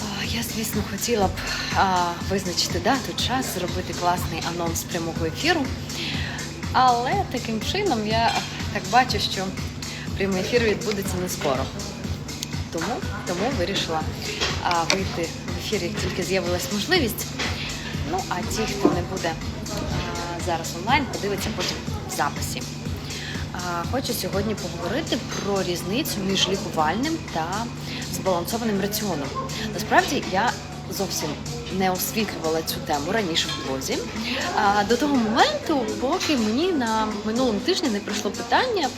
А, Я, звісно, хотіла б а, визначити дату, час, зробити класний анонс прямого ефіру. Але таким чином я так бачу, що прямий ефір відбудеться не скоро. Тому, тому вирішила а, вийти в ефір, як тільки з'явилась можливість. Ну, а ті, хто не буде а, зараз онлайн, подивиться потім в записі. Хочу сьогодні поговорити про різницю між лікувальним та збалансованим раціоном. Насправді я зовсім не освітлювала цю тему раніше в блозі. До того моменту, поки мені на минулому тижні не прийшло питання,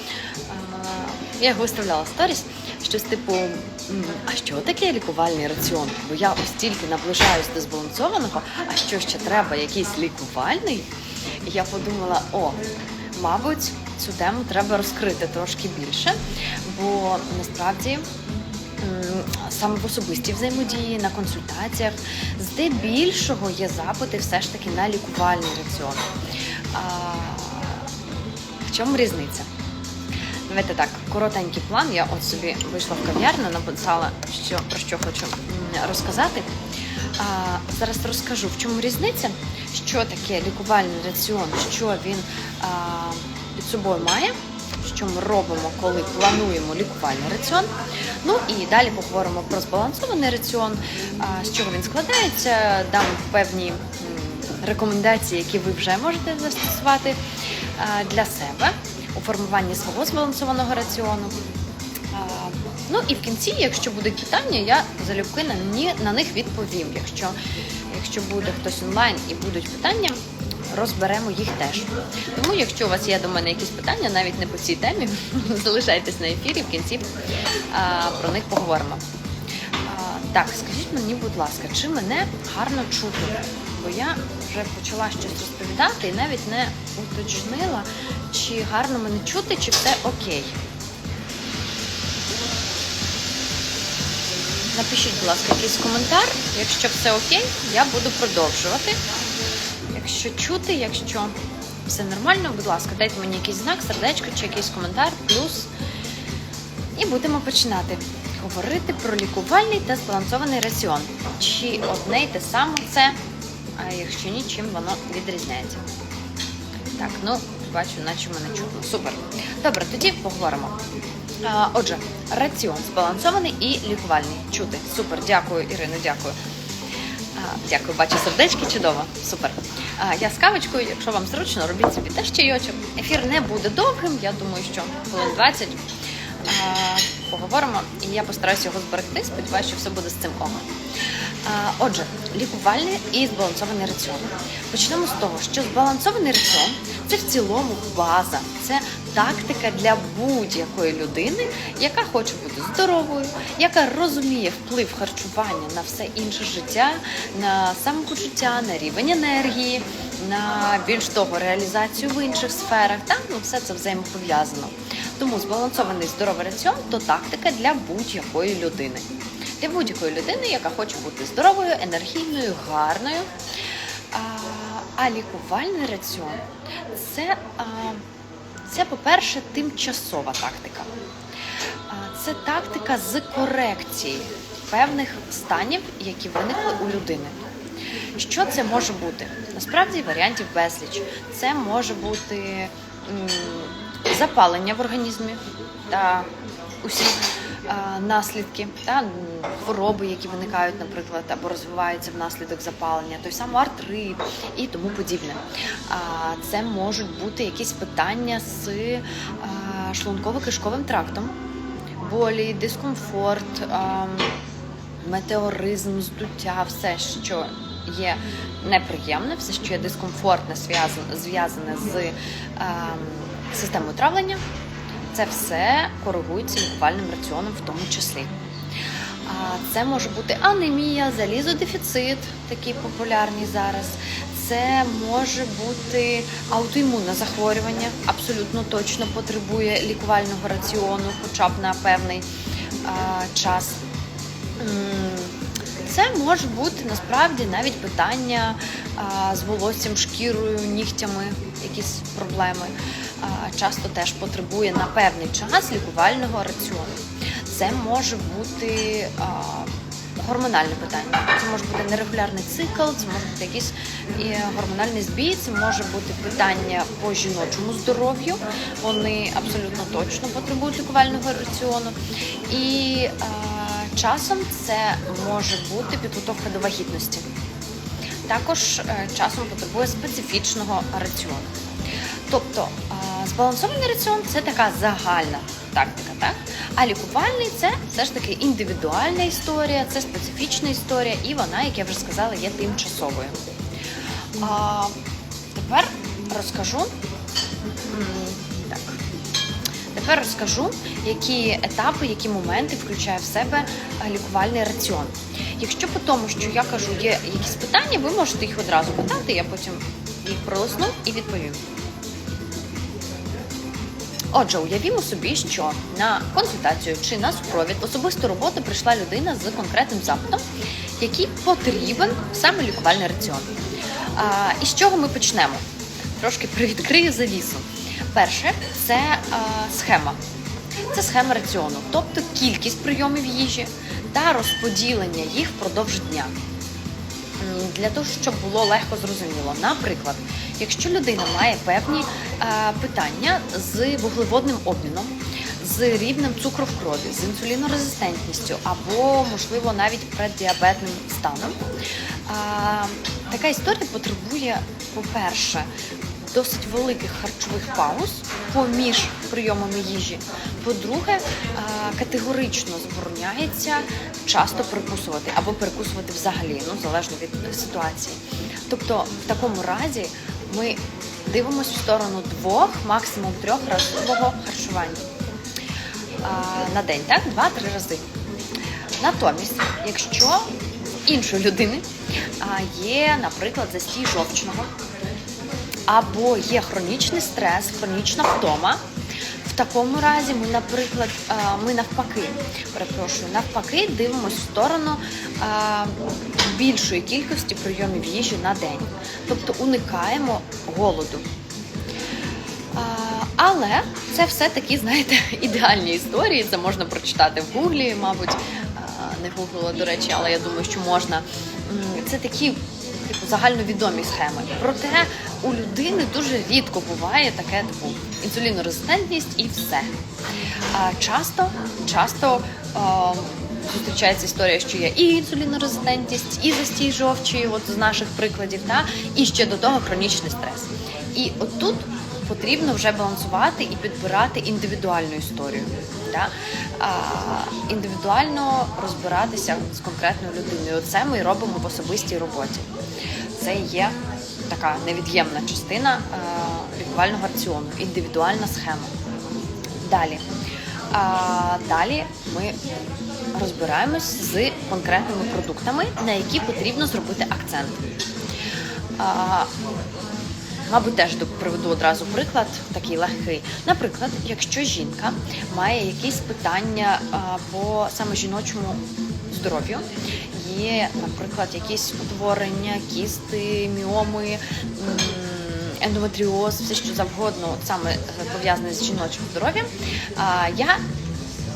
я його виставляла сторіс, щось типу, а що таке лікувальний раціон? Бо я ось тільки наближаюсь до збалансованого, а що ще треба, якийсь лікувальний? І я подумала, о, мабуть, цю тему треба розкрити трошки більше, бо насправді саме в особистій взаємодії, на консультаціях, здебільшого є запити все ж таки на лікувальний раціон. А, в чому різниця? Давайте так, коротенький план. Я от собі вийшла в кав'ярню, написала, що, про що хочу розказати. А, зараз розкажу, в чому різниця, що таке лікувальний раціон, що він під собою має, що ми робимо, коли плануємо лікувальний раціон. Ну і далі поговоримо про збалансований раціон, з чого він складається, дам певні рекомендації, які ви вже можете застосувати для себе у формуванні свого збалансованого раціону. Ну і в кінці, якщо будуть питання, я залюбки на, на них відповім. Якщо, якщо буде хтось онлайн і будуть питання, розберемо їх теж. Тому, якщо у вас є до мене якісь питання, навіть не по цій темі, залишайтесь на ефірі, в кінці про них поговоримо. Так, скажіть мені, будь ласка, чи мене гарно чути? Бо я вже почала щось розповідати і навіть не уточнила, чи гарно мене чути, чи все окей. Напишіть, будь ласка, якийсь коментар. Якщо все окей, я буду продовжувати. Якщо чути, якщо все нормально, будь ласка, дайте мені якийсь знак, сердечко чи якийсь коментар, плюс. І будемо починати говорити про лікувальний та збалансований раціон. Чи одне й те саме це, а якщо ні, чим воно відрізняється. Так, ну бачу, наче мене чутно. Супер. Добре, тоді поговоримо. А, Отже, раціон збалансований і лікувальний. Чути. Супер, дякую, Ірино, дякую. А, Дякую, бачу сердечки, чудово, супер. Я з кавочкою, якщо вам зручно, робіть собі теж чайочок. Ефір не буде довгим, я думаю, що хвилин 20. Поговоримо, і я постараюся його зберегти. Сподіваюся, що все буде з цим ого. Отже, лікувальний і збалансований раціон. Почнемо з того, що збалансований раціон це в цілому база, це тактика для будь-якої людини, яка хоче бути здоровою, яка розуміє вплив харчування на все інше життя, на самопочуття, на рівень енергії, на більш того, реалізацію в інших сферах. Та ну все це взаємопов'язано. Тому збалансований здоровий раціон то тактика для будь-якої людини. Для будь-якої людини, яка хоче бути здоровою, енергійною, гарною. А, а лікувальний раціон це, а, це, по-перше, тимчасова тактика. Це тактика з корекції певних станів, які виникли у людини. Що це може бути? Насправді варіантів безліч. Це може бути запалення в організмі та усі а, наслідки та хвороби, які виникають, наприклад, або розвиваються внаслідок запалення, той самий артрит і тому подібне. А, Це можуть бути якісь питання з шлунково-кишковим трактом, болі, дискомфорт. метеоризм, здуття, все, що є неприємне, все, що є дискомфортне, зв'язане, зв'язане з ем, системою травлення, це все коригується лікувальним раціоном в тому числі. Це може бути анемія, залізодефіцит, такі популярні зараз. Це може бути аутоімунне захворювання, абсолютно точно потребує лікувального раціону, хоча б на певний а, час. Це може бути насправді навіть питання а, з волоссям, шкірою, нігтями, якісь проблеми. Часто теж потребує на певний час лікувального раціону. Це може бути гормональне питання. Це може бути нерегулярний цикл, це може бути якийсь гормональний збій, це може бути питання по жіночому здоров'ю. Вони абсолютно точно потребують лікувального раціону. І часом це може бути підготовка до вагітності. Також е, часом потребує специфічного раціону. Тобто збалансований раціон це така загальна тактика, так? А лікувальний це все ж таки індивідуальна історія, це специфічна історія, і вона, як я вже сказала, є тимчасовою. А, тепер розкажу. Так. Тепер розкажу, які етапи, які моменти включає в себе лікувальний раціон. Якщо по тому, що я кажу, є якісь питання, ви можете їх одразу питати, я потім їх пролисну і відповім. Отже, уявімо собі, що на консультацію чи на супровід особисту роботу прийшла людина з конкретним запитом, який потрібен саме лікувальний раціон. А, і з чого ми почнемо? Трошки привідкрию завісу. Перше це а, схема. Це схема раціону, тобто кількість прийомів їжі та розподілення їх впродовж дня. Для того, щоб було легко зрозуміло. Наприклад, якщо людина має певні е, питання з вуглеводним обміном, з рівнем цукру в крові, з інсулінорезистентністю або, можливо, навіть преддіабетним станом, е, така історія потребує, по-перше, досить великих харчових пауз поміж прийомами їжі. По-друге, е, категорично забороняється часто перекусувати або перекусувати взагалі, ну залежно від ситуації. Тобто, в такому разі ми дивимося в сторону двох, максимум трьох разового харчування на день, так? Два-три рази. Натомість, якщо іншої людини є, наприклад, застій жовчного, або є хронічний стрес, хронічна втома. В такому разі ми, наприклад, ми навпаки, перепрошую, навпаки, дивимося в сторону більшої кількості прийомів їжі на день, тобто уникаємо голоду. Але це все такі, знаєте, ідеальні історії. Це можна прочитати в гуглі, мабуть, не гуглила, до речі, але я думаю, що можна. Це такі типу загальновідомі схеми. Проте у людини дуже рідко буває таке типу інсулінорезистентність і все. Часто, часто а, зустрічається історія, що є і інсулінорезистентність, і застій жовчі, от з наших прикладів, та, і ще до того хронічний стрес. І отут потрібно вже балансувати і підбирати індивідуальну історію. Да? А, індивідуально розбиратися з конкретною людиною. Це ми робимо в особистій роботі. Це є така невід'ємна частина а, лікувального раціону, індивідуальна схема. Далі. А, далі ми розбираємось з конкретними продуктами, на які потрібно зробити акцент. А, Мабуть, теж приведу одразу приклад, такий легкий. Наприклад, якщо жінка має якісь питання по саме жіночому здоров'ю, є, наприклад, якісь утворення, кісти, міоми, ендометріоз, все що завгодно, саме е, пов'язане з жіночим здоров'ям, я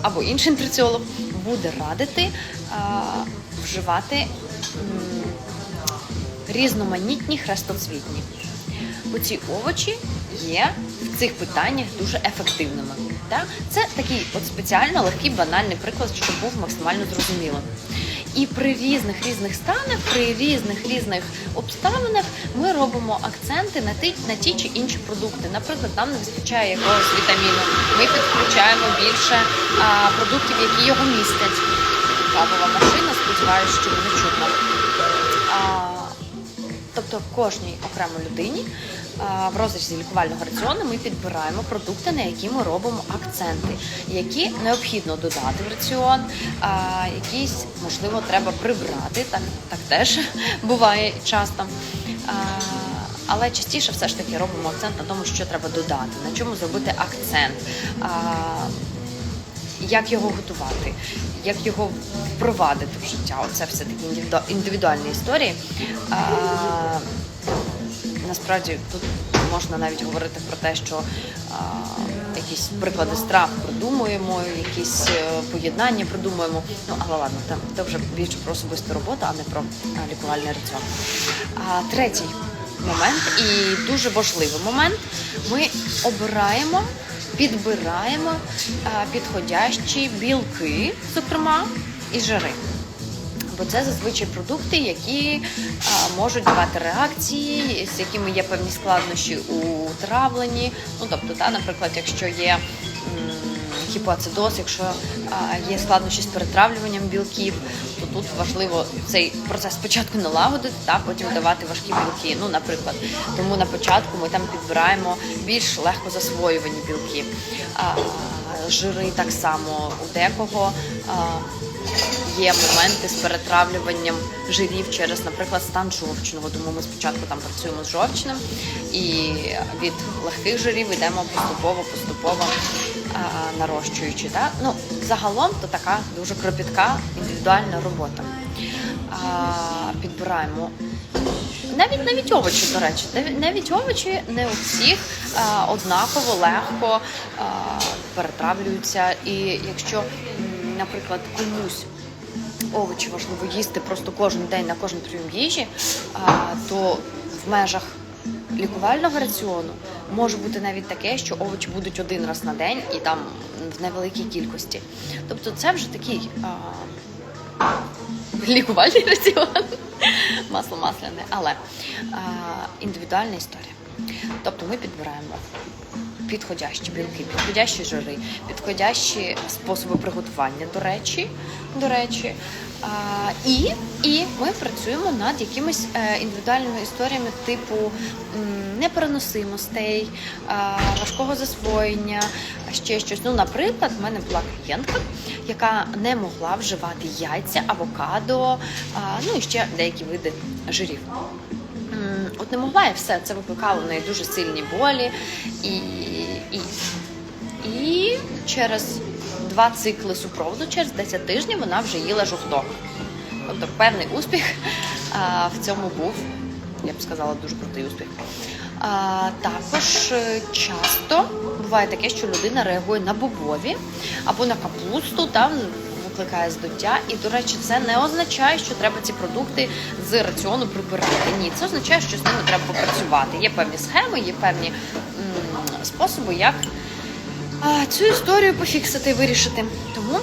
або інший нутриціолог буде радити вживати різноманітні хрестоцвітні. Бо ці овочі є в цих питаннях дуже ефективними. Це такий от спеціально легкий банальний приклад, щоб був максимально зрозумілим. І при різних різних станах, при різних різних обставинах ми робимо акценти на ті, на ті чи інші продукти. Наприклад, нам не вистачає якогось вітаміну. Ми підключаємо більше а, продуктів, які його містять. Кавова машина, сподіваюся, що мене чутно. А, Тобто кожній окремо людині в розрізі лікувального раціону ми підбираємо продукти, на які ми робимо акценти, які необхідно додати в раціон, якісь можливо треба прибрати. Так, так теж буває часто. Але частіше все ж таки робимо акцент на тому, що треба додати, на чому зробити акцент. Як його готувати, як його впровадити в життя. Оце все такі індивідуальні історії. Насправді тут можна навіть говорити про те, що а, якісь приклади страв придумуємо, якісь е, поєднання придумуємо. Ну але ладно, там це вже більше про особисту роботу, а не про а, лікувальний раціон. А третій момент і дуже важливий момент. Ми обираємо, підбираємо а, підходящі білки, зокрема, і жири. Бо це зазвичай продукти, які а, можуть давати реакції, з якими є певні складнощі у травленні. Ну тобто, та, наприклад, якщо є м, гіпоацидоз, якщо а, є складнощі з перетравлюванням білків, то тут важливо цей процес спочатку налагодити, та потім давати важкі білки. Ну, наприклад, тому на початку ми там підбираємо більш легко засвоювані білки. А, жири так само у декого. А, Є моменти з перетравлюванням жирів через, наприклад, стан жовчного. Тому ми спочатку там працюємо з жовчним і від легких жирів йдемо поступово, поступово нарощуючи. Так? Ну, загалом то така дуже кропітка індивідуальна робота. Підбираємо навіть навіть овочі, до речі, навіть- овочі не у всіх а, однаково легко а, перетравлюються. І якщо, наприклад, комусь овочі важливо їсти просто кожен день на кожен прийом їжі, то в межах лікувального раціону може бути навіть таке, що овочі будуть один раз на день і там в невеликій кількості. Тобто це вже такий. А, лікувальний раціон. Масло масляне, але а, індивідуальна історія. Тобто ми підбираємо підходящі білки, підходящі жири, підходящі способи приготування, до речі, до речі. А, і, і ми працюємо над якимись е, індивідуальними історіями типу непереносимостей, а, важкого засвоєння, ще щось. Ну, наприклад, в мене була клієнтка, яка не могла вживати яйця, авокадо, ну і ще деякі види жирів. От не могла і все, це викликало в неї дуже сильні болі. І, і, і через два цикли супроводу, через 10 тижнів вона вже їла жовток. Тобто певний успіх а, в цьому був, я б сказала, дуже крутий успіх. А, також е, часто буває таке, що людина реагує на бобові або на капусту, там викликає здуття. І, до речі, це не означає, що треба ці продукти з раціону прибирати. Ні, це означає, що з ними треба попрацювати. Є певні схеми, є певні м, способи, як а, цю історію пофіксити і вирішити. Тому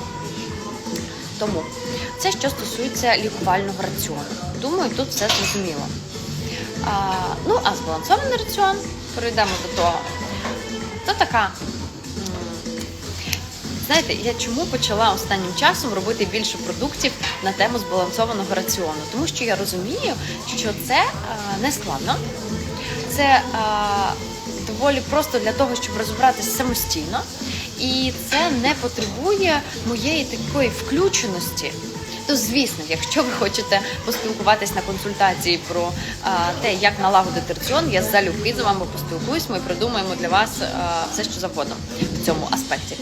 тому це що стосується лікувального раціону. Думаю, тут все зрозуміло. А, ну, а збалансований раціон, перейдемо до того, то така. Знаєте, я чому почала останнім часом робити більше продуктів на тему збалансованого раціону? Тому що я розумію, що це а, не складно, це а, доволі просто для того, щоб розібратися самостійно, і це не потребує моєї такої включеності. То звісно, якщо ви хочете поспілкуватись на консультації про а, те, як налагодити раціон, я залюбки з вами поспілкуюсь, ми придумаємо для вас а, все, що завгодно в цьому аспекті.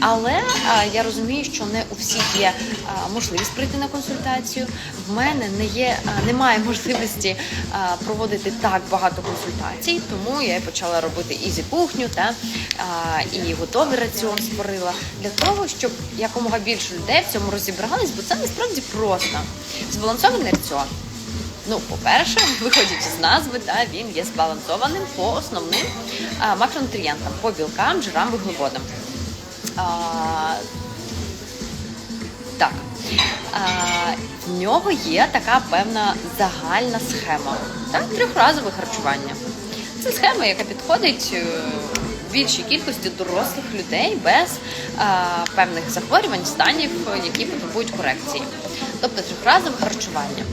Але а, я розумію, що не у всіх є а, можливість прийти на консультацію. В мене не є, а, немає можливості а, проводити так багато консультацій, тому я почала робити ізі кухню та а, і готовий раціон створила для того, щоб якомога більше людей в цьому розібрались, бо це насправді просто збалансований раціон. Ну, по-перше, виходячи з назви, та, він є збалансованим по основним а, макронутрієнтам, по білкам, жирам, вуглеводам. А, так. А, в нього є така певна загальна схема так, трьохразове харчування. Це схема, яка підходить е, більшій кількості дорослих людей без а, певних захворювань, станів, е, які потребують корекції. Тобто трьохразове харчування.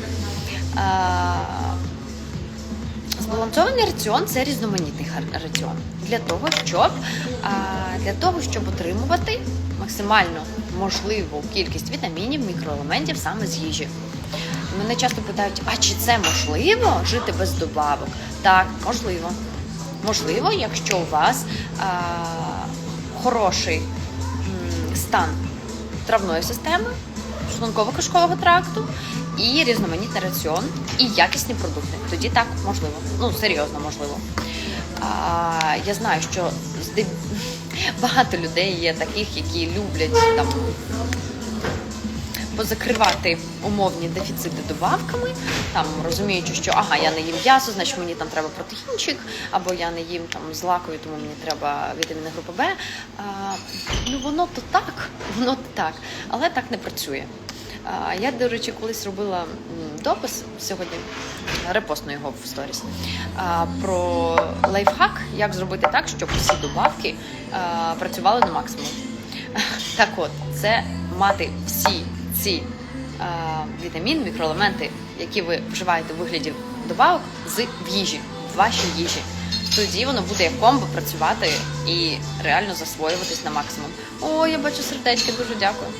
А, Збалансований раціон це різноманітний раціон для того, щоб а, для того, щоб отримувати максимально можливу кількість вітамінів, мікроелементів саме з їжі. Мене часто питають, а чи це можливо жити без добавок? Так, можливо. Можливо, якщо у вас а, хороший стан травної системи, шлунково-кишкового тракту і різноманітний раціон, і якісні продукти. Тоді так можливо. Ну, серйозно можливо. А, я знаю, що багато людей є таких, які люблять там позакривати умовні дефіцити добавками, там розуміючи, що ага, я не їм м'ясо, значить мені там треба протеїнчик, або я не їм там злакові, тому мені треба вітаміни групи Б. А, ну воно то так, воно то так, але так не працює. А, Я, до речі, колись робила допис сьогодні, репостну його в сторіс, а, про лайфхак, як зробити так, щоб всі добавки а, працювали на максимум. Так от, це мати всі ці а, вітаміни, мікроелементи, які ви вживаєте в вигляді добавок з в їжі, в вашій їжі. Тоді воно буде як комбо працювати і реально засвоюватись на максимум. О, я бачу сердечки, дуже дякую.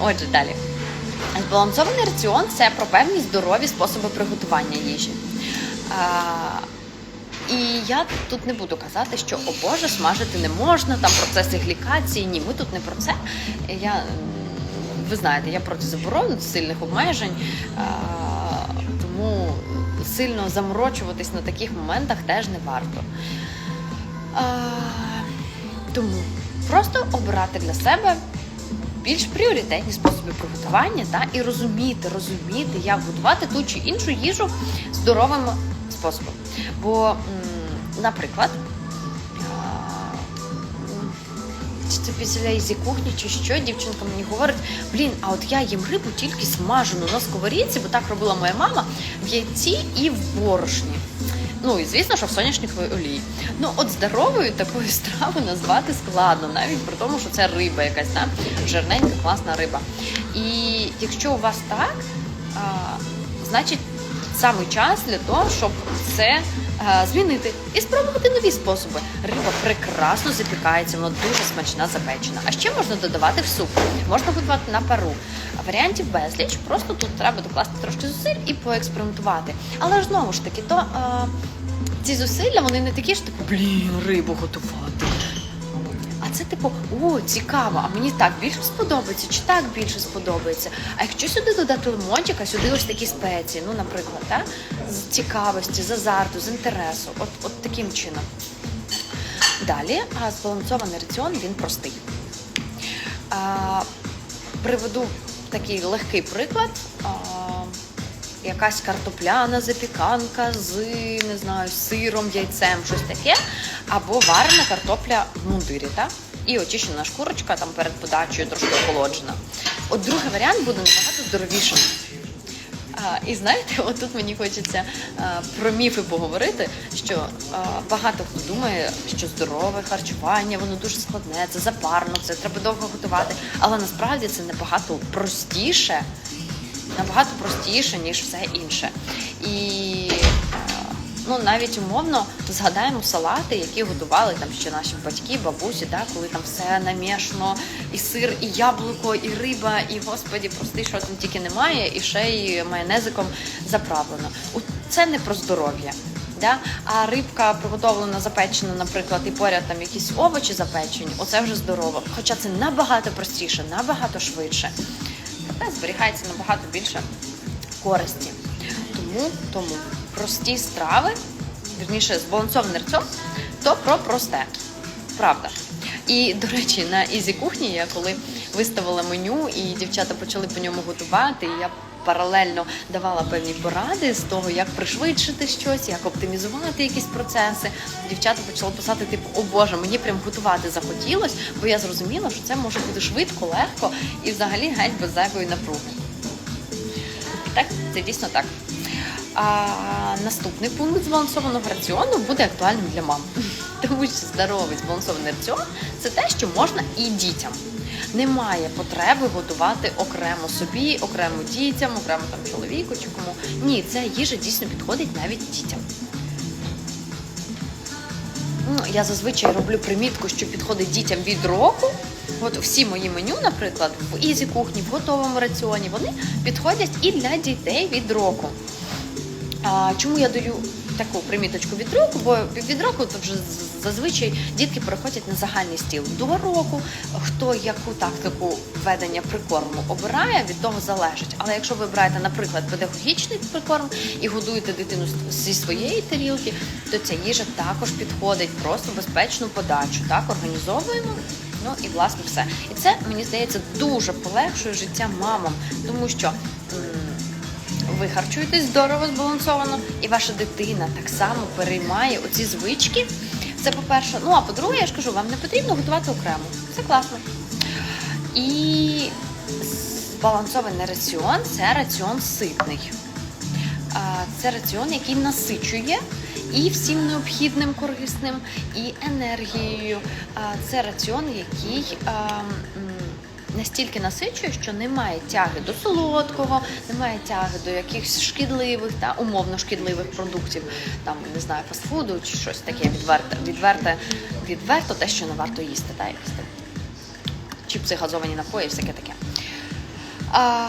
Отже, далі. Збалансований раціон це про певні здорові способи приготування їжі. І я тут не буду казати, що о Боже, смажити не можна, там процеси глікації. Ні, ми тут не про це. Я, ви знаєте, я проти заборон, сильних обмежень, а, тому сильно заморочуватись на таких моментах теж не варто. А, тому просто обирати для себе більш пріоритетні способи приготування та і розуміти, розуміти, як готувати ту чи іншу їжу здоровим способом. Бо, наприклад, чи це після ізі кухні, чи що, дівчинка мені говорить: блін, а от я їм рибу тільки смажену на сковорідці, бо так робила моя мама в яйці і в борошні. Ну і звісно, що в соняшниковій олії. Ну от здоровою такою страву назвати складно, навіть при тому, що це риба якась, да? жирненька, класна риба. І якщо у вас так, а, значить саме час для того, щоб це а, змінити і спробувати нові способи. Риба прекрасно запікається, вона дуже смачна запечена. А ще можна додавати в суп, можна готувати на пару. Варіантів безліч, просто тут треба докласти трошки зусиль і поекспериментувати. Але ж знову ж таки, то а, ці зусилля вони не такі ж типу, блін, рибу готувати. Це типу, о, цікаво, а мені так більше сподобається, чи так більше сподобається. А якщо сюди додати лимончик, а сюди ось такі спеції, ну, наприклад, так? з цікавості, з азарту, з інтересу, от, от таким чином. Далі, а збалансований раціон він простий. А, приведу такий легкий приклад. Якась картопляна запіканка з не знаю, сиром, яйцем, щось таке, або варена картопля в мундирі, та? і очищена шкурочка там перед подачею трошки охолоджена. От другий варіант буде набагато здоровішим. А, і знаєте, отут мені хочеться а, про міфи поговорити, що а, багато хто думає, що здорове харчування, воно дуже складне, це запарно, це треба довго готувати. Але насправді це набагато простіше, набагато простіше, ніж все інше. І е, ну, навіть умовно згадаємо салати, які готували там ще наші батьки, бабусі, да, коли там все намішано, і сир, і яблуко, і риба, і господі, прости, що там тільки немає, і ще й майонезиком заправлено. Це не про здоров'я. Да? А рибка приготовлена, запечена, наприклад, і поряд там якісь овочі запечені, оце вже здорово. Хоча це набагато простіше, набагато швидше. Проте зберігається набагато більше користі. Тому, тому прості страви, вірніше, збалансований раціон, то про просте. Правда. І, до речі, на Ізі кухні я коли виставила меню, і дівчата почали по ньому готувати, і я паралельно давала певні поради з того, як пришвидшити щось, як оптимізувати якісь процеси. Дівчата почали писати, типу, о Боже, мені прям готувати захотілось, бо я зрозуміла, що це може бути швидко, легко і взагалі геть без зайвої напруги. Так, це дійсно так. А наступний пункт збалансованого раціону буде актуальним для мам. Тому що здоровий збалансований раціон це те, що можна і дітям. Немає потреби готувати окремо собі, окремо дітям, окремо там чоловіку чи кому. Ні, ця їжа дійсно підходить навіть дітям. Ну, я зазвичай роблю примітку, що підходить дітям від року. От всі мої меню, наприклад, в ізі кухні, в готовому раціоні, вони підходять і для дітей від року. А, чому я даю таку приміточку від року, бо від року то вже зазвичай дітки переходять на загальний стіл. До року хто яку тактику ведення прикорму обирає, від того залежить. Але якщо ви обираєте, наприклад, педагогічний прикорм і годуєте дитину зі своєї тарілки, то ця їжа також підходить, просто безпечну подачу. Так організовуємо. Ну і власне все. І це мені здається дуже полегшує життя мамам, тому що. Ви харчуєтесь здорово, збалансовано, і ваша дитина так само переймає оці звички. Це по-перше. Ну а по-друге, я ж кажу, вам не потрібно готувати окремо. Це класно. І збалансований раціон це раціон ситний. Це раціон, який насичує і всім необхідним корисним, і енергією. Це раціон, який а, м, настільки насичує, що немає тяги до солодкого, немає тяги до якихось шкідливих та умовно шкідливих продуктів, там не знаю, фастфуду чи щось таке відверте, відверте, відверто те, що не варто їсти, та якось там чіпси, газовані напої, всяке таке. А,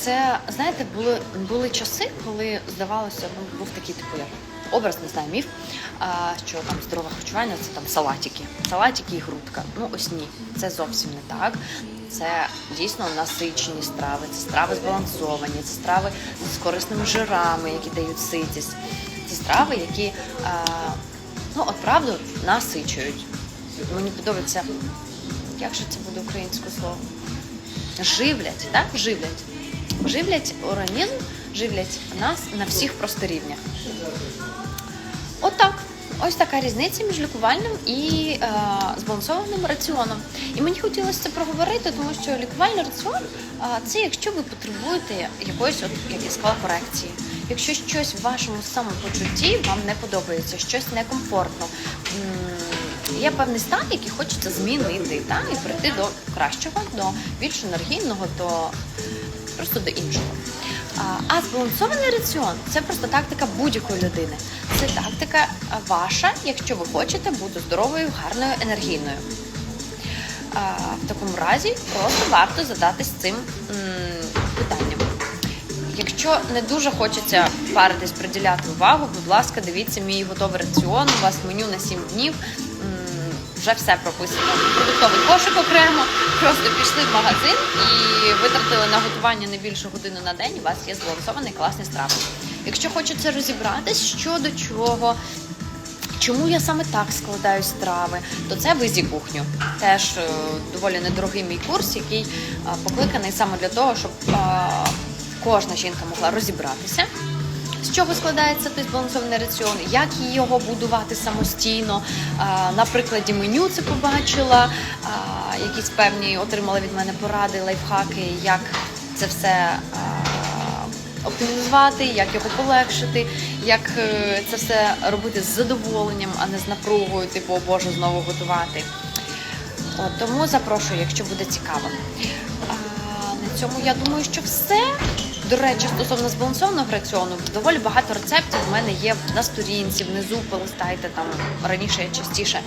це, знаєте, були, були часи, коли здавалося, ну, був такий типу як образ, не знаю, міф, що там здорове харчування це там салатики. Салатики і грудка. Ну ось ні, це зовсім не так. Це дійсно насичені страви, це страви збалансовані, це страви з корисними жирами, які дають ситість. Це страви, які ну от правду насичують. Мені подобається, як же це буде українською словом? живлять, так? Живлять. Живлять організм, живлять нас на всіх просто рівнях. Отак. Ось така різниця між лікувальним і е, збалансованим раціоном. І мені хотілося це проговорити, тому що лікувальний раціон е, це якщо ви потребуєте якоїсь, от як я сказала, корекції. Якщо щось в вашому самопочутті вам не подобається, щось некомфортно. Є певний стан, який хочеться змінити, та, і прийти до кращого, до більш енергійного, до просто до іншого. А, збалансований раціон це просто тактика будь-якої людини. Це тактика ваша, якщо ви хочете бути здоровою, гарною, енергійною. В такому разі просто варто задатись цим питанням. Якщо не дуже хочеться паритись, приділяти увагу, будь ласка, дивіться мій готовий раціон. У вас меню на 7 днів. Вже все прописано. Продуктовий кошик окремо. Просто пішли в магазин і витратили на готування не більше години на день. У вас є збалансований класний страви. Якщо хочеться розібратись, що до чого, Чому я саме так складаю страви? То це визі кухню. Теж е, доволі недорогий мій курс, який е, покликаний саме для того, щоб е, кожна жінка могла розібратися, з чого складається той збалансований раціон, як його будувати самостійно. На прикладі меню це побачила, якісь певні отримала від мене поради, лайфхаки, як це все. оптимізувати, як його полегшити, як е, це все робити з задоволенням, а не з напругою, типу, о Боже, знову готувати. От, тому запрошую, якщо буде цікаво. А, на цьому я думаю, що все. До речі, стосовно збалансованого раціону, доволі багато рецептів в мене є на сторінці, внизу полистайте там раніше я частіше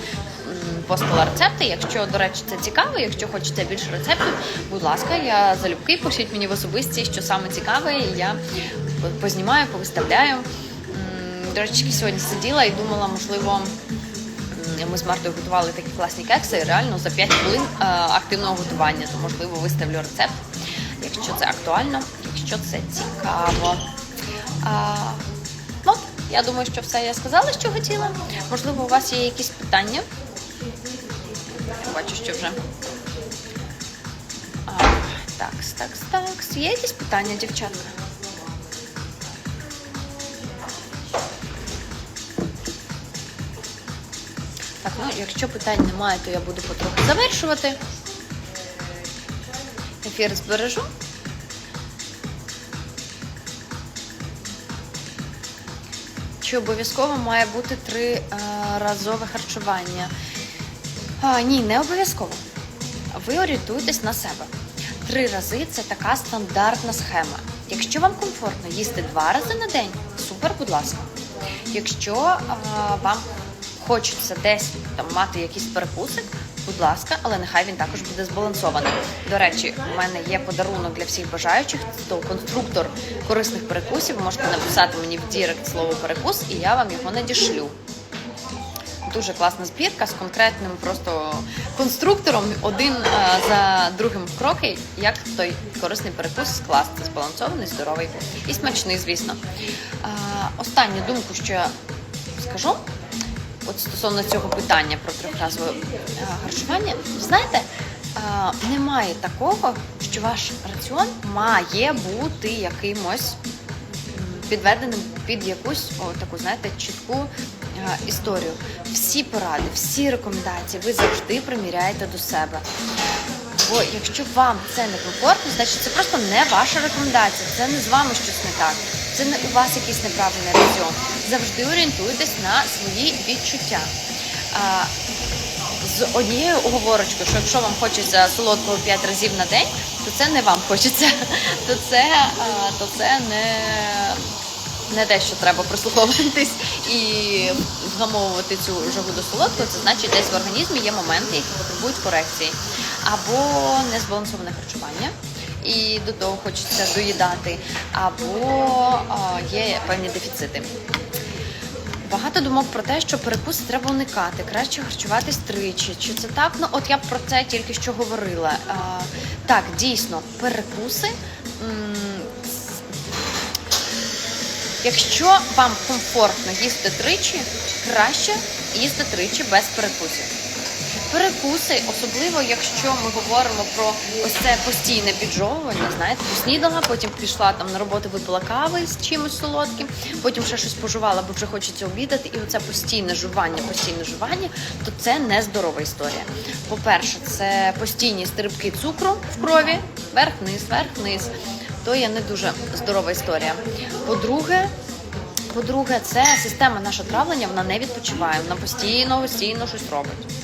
постила рецепти. Якщо, до речі, це цікаво, якщо хочете більше рецептів, будь ласка, я залюбки, пишіть мені в особисті, що саме цікаве, і я познімаю, повиставляю. До речі, сьогодні сиділа і думала, можливо. Ми з Мартою готували такі класні кекси, реально за 5 хвилин е, активного готування, то можливо виставлю рецепт, якщо це актуально, якщо це цікаво. А, ну, я думаю, що все я сказала, що хотіла. Можливо, у вас є якісь питання. Я бачу, що вже. А, такс, такс, такс. Є якісь питання, дівчатка? Так, ну якщо питань немає, то я буду потроху завершувати. Ефір збережу. Чи обов'язково має бути три е, разове харчування? А, ні, не обов'язково. Ви орієнтуєтесь на себе. Три рази це така стандартна схема. Якщо вам комфортно їсти два рази на день, супер, будь ласка. Якщо а, вам хочеться десь там мати якийсь перекусик, будь ласка, але нехай він також буде збалансований. До речі, у мене є подарунок для всіх бажаючих. То конструктор корисних перекусів. Ви можете написати мені в Дірект слово перекус, і я вам його надішлю. Дуже класна збірка з конкретним просто конструктором, один е, за другим кроки, як той корисний перекус скласти, збалансований, здоровий і смачний, звісно. Е, Останню думку, що я скажу, от стосовно цього питання про трьохразове е, харчування, знаєте, е, немає такого, що ваш раціон має бути якимось підведеним під якусь о, таку, знаєте, чітку е, історію. Всі поради, всі рекомендації ви завжди приміряєте до себе. Бо якщо вам це не комфортно, значить це просто не ваша рекомендація, це не з вами щось не так. Це не у вас якийсь неправильний раціон. Завжди орієнтуйтесь на свої відчуття. З однією оговорочкою, що якщо вам хочеться солодкого 5 разів на день, то це не вам хочеться. То це, то це не, не те, що треба прислуховуватись і вгамовувати цю жагу до солодкого. Це значить, десь в організмі є моменти, які потребують корекції. Або незбалансоване харчування. І до того хочеться доїдати, або є певні дефіцити. Багато думок про те, що перекуси треба уникати, краще харчуватись тричі. Чи це так? Ну от я про це тільки що говорила. А, так, дійсно, перекуси. Якщо вам комфортно їсти тричі, краще їсти тричі без перекусів. Перекуси, особливо якщо ми говоримо про ось це постійне піджовування, знаєте, поснідала, потім пішла там на роботу, випила кави з чимось солодким, потім ще щось пожувала, бо вже хочеться обідати, і оце постійне жування, постійне жування, то це не здорова історія. По-перше, це постійні стрибки цукру в крові, верх-низ, верх-низ. То є не дуже здорова історія. По-друге, по-друге, це система нашого травлення, вона не відпочиває, вона постійно, постійно щось робить.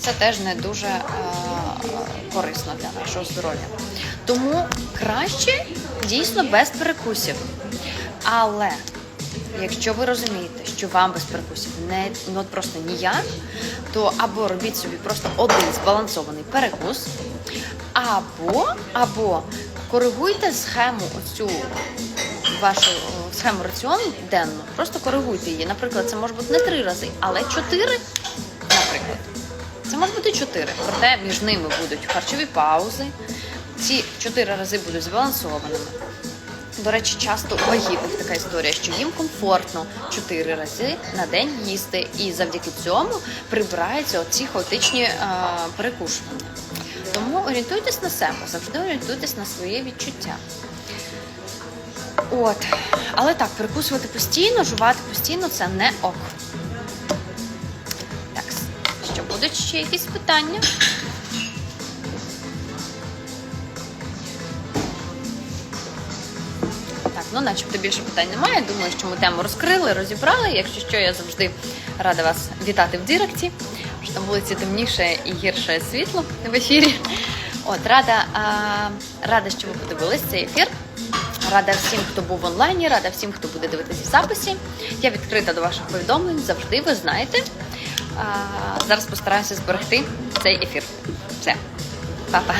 Це теж не дуже е, корисно для нашого здоров'я. Тому краще дійсно без перекусів. Але якщо ви розумієте, що вам без перекусів не ну, просто ніяк, то або робіть собі просто один збалансований перекус, або, або коригуйте схему оцю вашу схему раціону денну. Просто коригуйте її. Наприклад, це може бути не три рази, але чотири, наприклад. Це може бути чотири. Проте між ними будуть харчові паузи. Ці чотири рази будуть збалансованими. До речі, часто у вагітних така історія, що їм комфортно чотири рази на день їсти, і завдяки цьому прибираються оці хаотичні е, перекушування. Тому орієнтуйтесь на себе, завжди орієнтуйтесь на своє відчуття. От, але так, перекусувати постійно, жувати постійно це не ок. Будуть ще якісь питання? Так, ну начебто більше питань немає. Думаю, що ми тему розкрили, розібрали. Якщо що, я завжди рада вас вітати в Діректі, що там вулиці темніше і гірше світло в ефірі. От, рада, а, рада, що ви подивились цей ефір. Рада всім, хто був онлайні, рада всім, хто буде дивитись в записі. Я відкрита до ваших повідомлень, завжди ви знаєте. Зараз постараюся зберегти цей ефір. Все, Па-па.